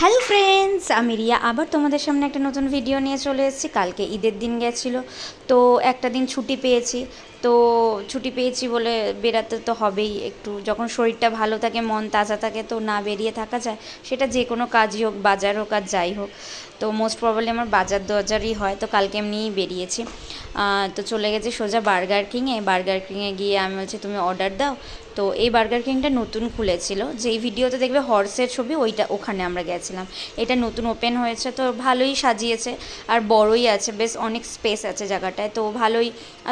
Hello friends আমি রিয়া। আবার তোমাদের সামনে একটা নতুন ভিডিও নিয়ে চলে এসেছি। কালকে ঈদের দিন গেছিল। তো একটা দিন ছুটি পেয়েছি। তো ছুটি পেয়েছি বলে বেরাতে তো হবেই একটু। যখন শরীরটা ভালো থাকে, মন তাজা থাকে, তো না বেরিয়ে থাকা যায়, সেটা যে কোনো কাজই হোক, বাজার হোক আর যাই হোক। তো মোস্ট প্রবলি আমার বাজার দরজারই হয়, তো কালকে এমনিই বেরিয়েছি। তো চলে গেছে সোজা বার্গার কিংয়ে বার্গার কিংয়ে গিয়ে আমি বলছি, তুমি অর্ডার দাও। তো এই বার্গার কিংটা নতুন খুলেছিল। যেই ভিডিওতে দেখবে হর্সের ছবি, ওইটা ওখানে আমরা গেছিলাম। এটা নতুন ওপেন হয়েছে, তো ভালোই সাজিয়েছে। আর বড়ই আছে, বেশ অনেক স্পেস আছে জায়গাটায়। তো ভালোই,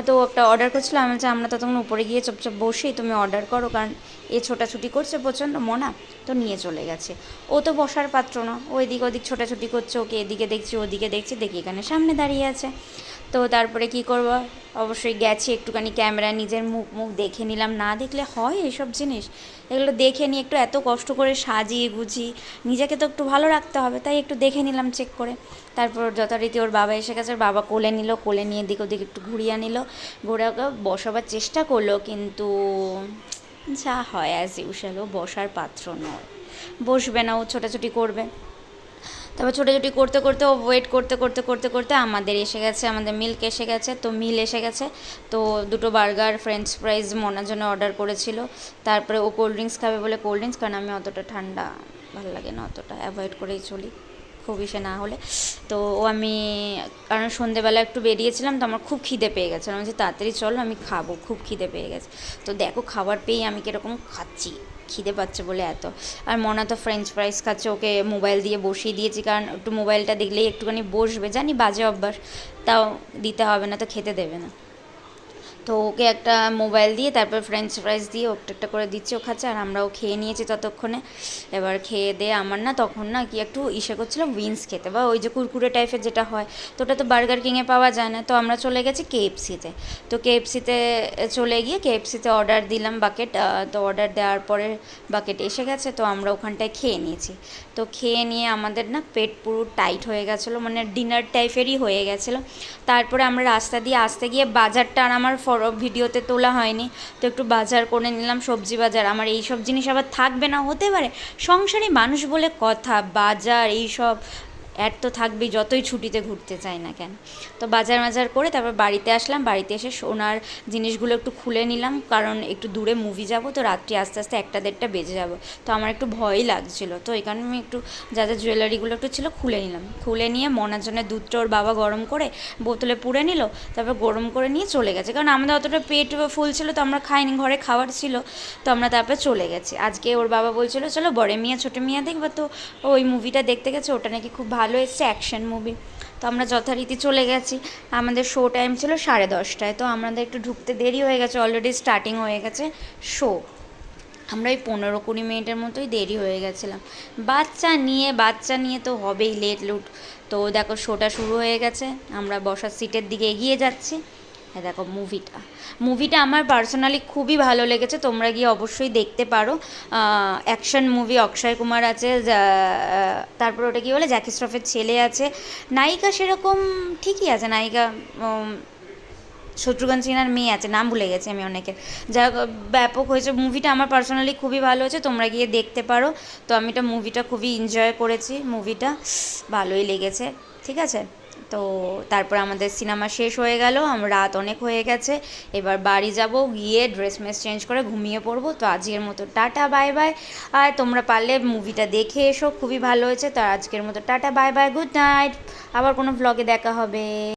তো একটা অর্ডার করছিল আমি বলছি, আমরা তো তখন উপরে গিয়ে চপচপ বসেই তুমি অর্ডার করো, কারণ এ ছোটাছুটি করছে প্রচণ্ড, মনা, তো নিয়ে চলে গেছে। ও তো বসার পাত্র না, ও এদিক ওদিক ছোটাছুটি করছে, ওকে এদিকে দেখছি, ওদিকে দেখছি, দেখি এখানে সামনে দাঁড়িয়ে আছে। তো তারপরে কি করব? অবশ্যই গেছি একটুখানি ক্যামেরা, নিজের মুখ মুখ দেখে নিলাম। না দেখলে হয় এসব জিনিস? এগুলো দেখে নিয়ে একটু এত কষ্ট করে সাজিয়ে গুছিয়ে নিজেকে তো একটু ভালো রাখতে হবে, তাই একটু দেখে নিলাম চেক করে। তারপর যথারীতি ওর বাবা এসে গেছে বাবা কোলে নিল, কোলে নিয়ে দিক ওদিক একটু ঘুরিয়ে নিল ঘুরে ওকে বসাবার চেষ্টা করল, কিন্তু যা হয় অ্যাজ ইউশাল ও বসার পাত্র নয়। বসবে না, ও ছোটাছুটি করবে। তারপর ছোটাছুটি করতে করতে ও ওয়েট করতে করতে করতে করতে আমাদের এসে গেছে, আমাদের মিল্ক এসে গেছে, তো মিল এসে গেছে। তো দুটো বার্গার ফ্রেঞ্চ ফ্রাইজ মনার জন্য অর্ডার করেছিল। তারপরে ও কোল্ড ড্রিঙ্কস খাবে বলে কোল্ড ড্রিঙ্কস কারণ আমি অতটা ঠান্ডা ভালো লাগে না, অতটা অ্যাভয়েড করেই চলি, খুব ইসে না হলে। তো ও আমি, কারণ সন্ধেবেলা একটু বেরিয়েছিলাম, তো আমার খুব খিদে পেয়ে গেছে। আমি বলছি, তাড়াতাড়ি চলো, আমি খাব। খুব খিদে পেয়ে গেছে। তো দেখো, খাবার পেয়েই আমি কীরকম খাচ্ছি। খিদে পাচ্ছে বলে এত। আর মনা তো ফ্রেঞ্চ ফ্রাইস খাচ্ছে, ওকে মোবাইল দিয়ে বসিয়ে দিয়েছি, কারণ একটু মোবাইলটা দেখলেই একটুখানি বসবে। জানি বাজে অভ্যাস, তাও দিতে হবে না, তো খেতে দেবে না। তো ওকে একটা মোবাইল দিয়ে, তারপর ফ্রেঞ্চ ফ্রাইস দিয়ে একটা একটা করে দিচ্ছি ও খাচ্ছে, আর আমরাও খেয়ে নিয়েছি ততক্ষণে। এবার খেয়ে দিয়ে আমার না তখন না কি একটু ইসে করছিল উইংস খেতে। বা ওই যে কুরকুরে টাইপের যেটা হয়, তো ওটা তো বার্গার কিংয়ে পাওয়া যায় না। তো আমরা চলে গেছি কেএফসিতে তো কেএফসিতে চলে গিয়ে কেএফসিতে অর্ডার দিলাম বাকেট তো অর্ডার দেওয়ার পরে বাকেট এসে গেছে, তো আমরা ওখানটায় খেয়ে নিয়েছি। তো খেয়ে নিয়ে আমাদের না পেট পুরো টাইট হয়ে গেছিল মানে ডিনার টাইপেরই হয়ে গেছিল। তারপরে আমরা রাস্তা দিয়ে আসতে গিয়ে বাজারটা আর আমার ভিডিওতে তোলা হয়নি। তো একটু বাজার করে নিলাম, সবজি বাজার। আমার এই সব জিনিস আবার থাকবে না, হতে পারে। সংসারী মানুষ বলে কথা, বাজার এই সব অ্যাড তো থাকবেই, যতই ছুটিতে ঘুরতে চাই না কেন। তো বাজার মাজার করে তারপর বাড়িতে আসলাম, বাড়িতে এসে সোনার জিনিসগুলো একটু খুলে নিলাম, কারণ একটু দূরে মুভি যাব, তো রাত্রি আস্তে আস্তে একটা দেড়টা বেজে যাব। তো আমার একটু ভয়ই লাগছিল, তো এই কারণে আমি একটু যা যা জুয়েলারিগুলো একটু ছিল খুলে নিলাম। খুলে নিয়ে মনার জন্য দুধটা ওর বাবা গরম করে বোতলে পুড়ে নিল, তারপর গরম করে নিয়ে চলে গেছে। কারণ আমাদের অতটা পেট ফুল ছিল, তো আমরা খাইনি, ঘরে খাবার ছিল, তো আমরা তারপর চলে গেছি। আজকে ওর বাবা বলছিল, চলো বড় মিয়া, ছোটো মিয়া দেখবা তো, ওই মুভিটা দেখতে গেছে, ওটা নাকি খুব ভালো এসছে অ্যাকশন মুভি তো আমরা যথারীতি চলে গেছি। আমাদের শো টাইম ছিল সাড়ে দশটায়। তো আমাদের একটু ঢুকতে দেরি হয়ে গেছে অলরেডি স্টার্টিং হয়ে গেছে শো আমরা ওই পনেরো কুড়ি মিনিটের মতোই দেরি হয়ে গেছিলাম। বাচ্চা নিয়ে বাচ্চা নিয়ে তো হবেই লেট লুট তো দেখো শোটা শুরু হয়ে গেছে। আমরা বসার সিটের দিকে এগিয়ে যাচ্ছি। হ্যাঁ দেখো মুভিটা মুভিটা আমার পার্সোনালি খুবই ভালো লেগেছে, তোমরা গিয়ে অবশ্যই দেখতে পারো। অ্যাকশন মুভি অক্ষয় কুমার আছে তারপর ওটা কী বলে জ্যাকি শ্রফের ছেলে আছে। নায়িকা সেরকম ঠিকই আছে, নায়িকা শত্রুঘ্ন সিনহার মেয়ে আছে, নাম ভুলে গেছি আমি অনেকের। যা, ব্যাপক হয়েছে মুভিটা আমার পার্সোনালি খুবই ভালো হয়েছে, তোমরা গিয়ে দেখতে পারো। তো আমি এটা মুভিটা খুবই এনজয় করেছি মুভিটা ভালোই লেগেছে, ঠিক আছে? তো তারপর আমাদের সিনেমা শেষ হয়ে গেল রাত অনেক হয়ে গেছে। এবার বাড়ি যাব, গিয়ে ড্রেস মেস চেঞ্জ করে ঘুমিয়ে পড়ব। তো আজকের মতো টাটা, বাই বাই। আর তোমরা পারলে মুভিটা দেখে এসো, খুবই ভালো হয়েছে। তো আজকের মতো tata, bye bye, good night. আবার কোনো ব্লগে দেখা হবে।